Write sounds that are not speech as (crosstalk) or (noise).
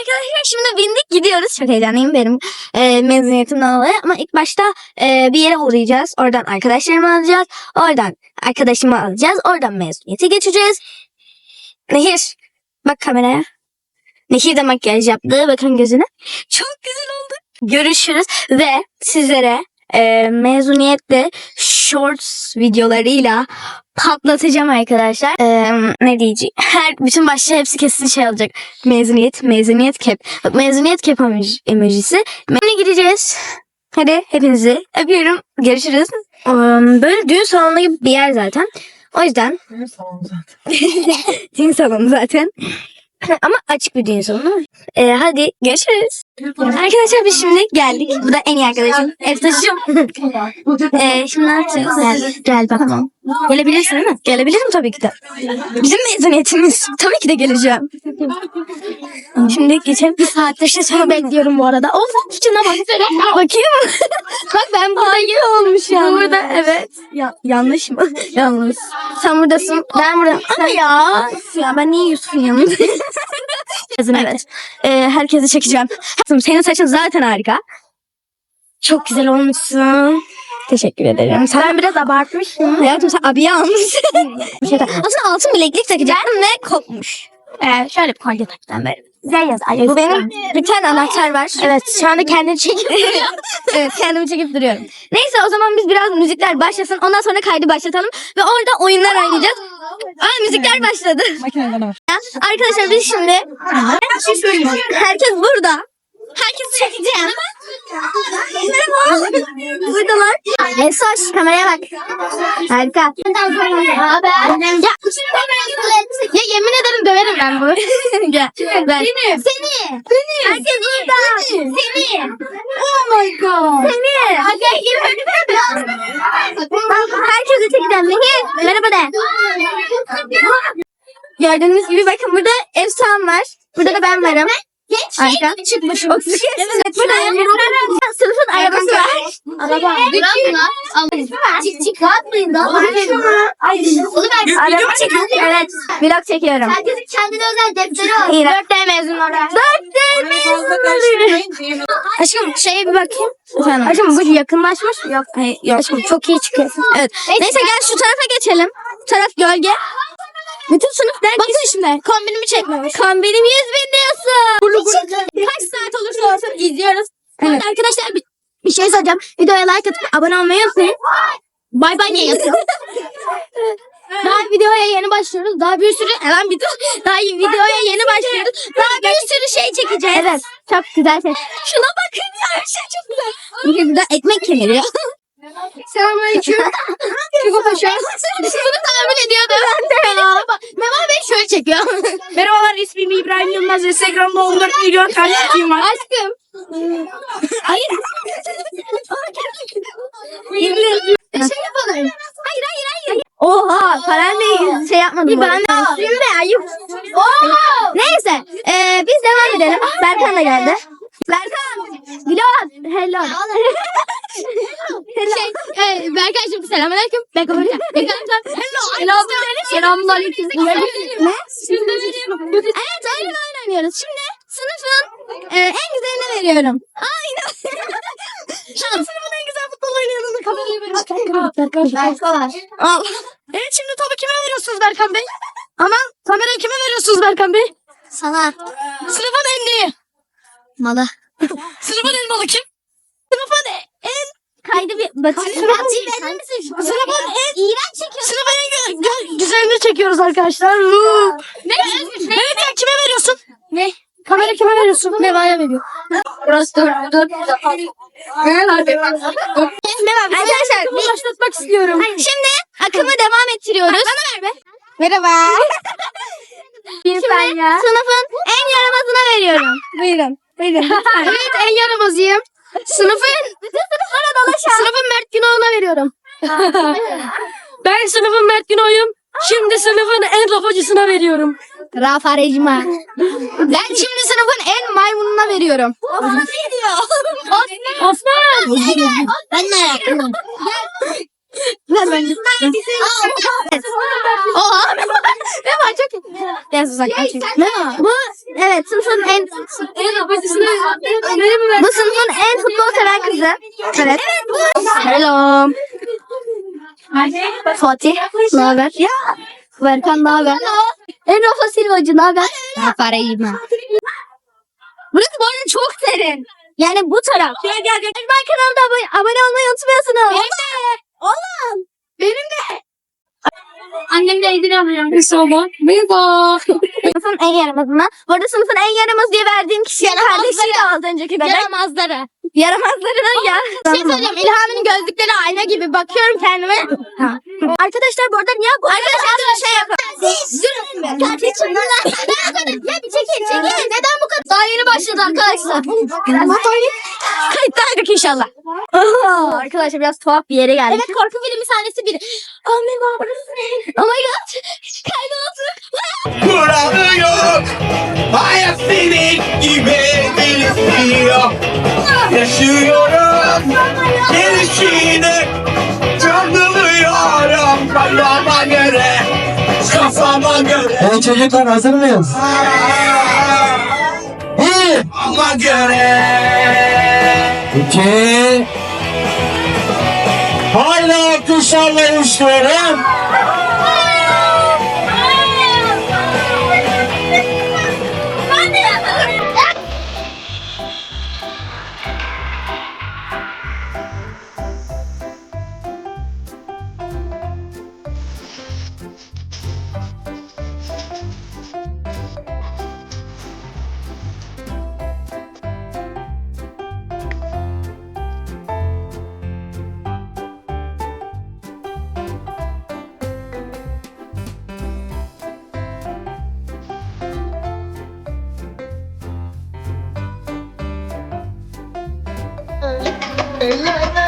arkadaşlar şimdi bindik gidiyoruz. Çok heyecanlıyım benim e, mezuniyetimden dolayı. Ama ilk başta e, bir yere uğrayacağız. Oradan arkadaşlarımı alacağız. Oradan arkadaşımı alacağız. Oradan mezuniyete geçeceğiz. Nehir bak kameraya. Nehir de makyaj yaptı. Bakın gözüne. Çok güzel oldu. Görüşürüz ve sizlere e, mezuniyette shorts videolarıyla patlatacağım arkadaşlar. E, ne diyeceğim? Her bütün başta hepsi kesin şey olacak. Mezuniyet, mezuniyet cap. Bak mezuniyet emoji, emojisi. Mezuniyete gideceğiz. Hadi hepinizi öpüyorum. Görüşürüz. E, böyle düğün salonu gibi bir yer zaten. O yüzden düğün salonu zaten. (laughs) (laughs) Ama açık bir düğün salonu. E, hadi görüşürüz. Arkadaşlar biz şimdi geldik. Bu da en iyi arkadaşım. Eftaş'ım. (laughs) ee, şimdi ne yapacağız? Gel, gel bakalım. Gelebilirsin değil mi? Gelebilirim tabii ki de. Bizim mezuniyetimiz. Tabii ki de geleceğim. Şimdi geçen bir saattir seni bekliyorum bu arada. Of şuna bak. Bakayım mı? bak ben burada Hayır olmuş ya. Burada evet. Ya, yanlış mı? (laughs) Yanlış. Sen buradasın. Ben burada. Ama ya. Ya ben niye Yusuf'un yanında? (laughs) evet. Ee, herkese çekeceğim. Senin saçın zaten harika. Çok güzel olmuşsun. Teşekkür ederim. Sen biraz abartmışsın. Hayatım sen abiye almışsın. (laughs) Şey Aslında altın bileklik takacaktım ve kopmuş. Ee, şöyle bir kolye takacağım böyle. Güzel yaz. Bu benim bir tane anahtar var. Evet şu anda (laughs) kendini çekip duruyorum. evet kendimi çekip duruyorum. Neyse o zaman biz biraz müzikler başlasın. Ondan sonra kaydı başlatalım. Ve orada oyunlar oynayacağız. Aa müzikler başladı. Arkadaşlar biz şimdi herkes burada. Herkes çekeceğim. Buradalar. Esas kameraya bak. Harika. Ya, ya yemin ederim döverim ben bunu. (laughs) Gel. Ben. Seni. Seni. Herkes burada. Seni. Oh my god. Seni. Hadi Herkese çekeceğim. Nehir. Merhaba de. Gördüğünüz gibi bakın burada Efsan var. Burada da ben varım. Arka. Çıkmış. Otuz Evet, burada. Sınıfın arabası var. Araba. Çık çık atmayın da. Onu ben araba çekiyorum. Evet. Vlog çekiyorum. Herkesin kendine özel defteri var. İyi. Dört D mezun orada. Dört D mezun Aşkım şeye bir bakayım. Efendim. Aşkım bu yakınlaşmış. Yok. Hayır, yok. Aşkım çok iyi çıkıyorsun. Evet. Neyse gel şu tarafa geçelim. Bu taraf gölge. Bütün sınıf der Bakın şimdi kombinimi çekmemiş. Kombinim 100 bin diyorsun. Kaç saat olursa olsun izliyoruz. Evet. Arkadaşlar bir, bir şey söyleyeceğim. Videoya like atıp abone olmayı unutmayın. Bay bay diye yazıyor. (laughs) Daha videoya yeni başlıyoruz. Daha bir sürü hemen bir dur. Daha videoya yeni başlıyoruz. Daha bir sürü şey çekeceğiz. Evet. Çok güzel şey. Şuna bakın ya. Her şey çok güzel. Bugün burada ekmek kemiriyor. Selamünaleyküm. Çok hoş Bunu tahmin ediyordum. Ben de. Mehmet Bey şöyle çekiyor. İsmim İbrahim Yılmaz. Instagram'da 14 milyon takipçim var. Aşkım. Hayır. şey yapalım. Hayır hayır hayır. Oha falan değil. Şey yapmadım. Ben de yapayım be ayıp. Neyse. Ee, biz devam edelim. Berkan da geldi. Berkan. Vlog. Hello. Berkan şimdi selamünaleyküm. Berkan hoş geldin. Berkan hello. Selamünaleyküm. Ne? Evet aynen öyle oynuyoruz. Şimdi sınıfın e, en güzeline veriyorum. Aynen. (laughs) Sınıfın en güzel futbol oynayanını kameraya veriyorum. Al. Evet şimdi topu kime veriyorsunuz Berkan Bey? Aman kamerayı kime veriyorsunuz Berkan Bey? Sana. Sınıfın en iyi. Malı. (laughs) Sınıfın en malı kim? Sınıfın en, Kaydı bir bakayım. Sınıfın? Sınıfın en, İğrenç çekiyorsun. sınıfın en gü- gü- güzelini çekiyoruz arkadaşlar. Woo. Ne? Evet ya kime veriyorsun? Ne? Kamera kime veriyorsun? Ne bana veriyor? Burası dur dur. Arkadaşlar Bunu başlatmak istiyorum. şimdi akımı devam ettiriyoruz. Bana ver be. Merhaba. (laughs) Şimdi sınıfın en yaramazına veriyorum. Buyurun. Buyurun. evet en yaramazıyım. Sınıfın bütün sınıflara dolaşan. Sınıfın Mert Günoğlu'na veriyorum. (laughs) Ben sınıfın Mert Günoy'um. Şimdi sınıfın en lafacısına veriyorum. Rafa Recma. ben şimdi sınıfın en maymununa veriyorum. Osman ne diyor? Osman. Ben ne? Ver ben. Oha. Ne var çok iyi. Biraz uzaktan çek. Bu evet sınıfın en bu sınıfın en futbol seven kızı. Evet. Hello. Fatih. Ne haber? Ya. Berkan ne haber? En Rafa Silvacı ne haber? Ha, parayı ben. Burası bu arada çok serin. Yani bu taraf. Gel gel gel. Ben kanalda abone, abone olmayı unutmuyorsunuz. Oğlum. Benim de. Annem de izin alıyor. Merhaba. Sınıfın en yaramazına. Bu arada sınıfın en yaramaz diye verdiğim kişi kardeşi de az önceki bebek. Yaramazları. Yaramazlarının ya. Bir şey söyleyeyim. İlham'ın gözlükleri ayna gibi. Bakıyorum kendime. Arkadaşlar bu arada niye bu? Arkadaşlar bir şey yapalım. Durun. Kardeşim. Ya bir çekil çekil. Neden bu kadar? Daha yeni başladı arkadaşlar. Kayıttaydık inşallah. Arkadaşlar biraz tuhaf bir yere geldik. Evet korku filmi sahnesi biri. Oh my god. Oh my god. Kayboldu. Kuralı yok Hayat senin gibi değişiyor Yaşıyorum Gelişini Canlıyorum Kafama göre Kafama göre Evet çocuklar hazır mıyız? Kafama göre iki, hala alkışlarla istiyorum. ¡Ay!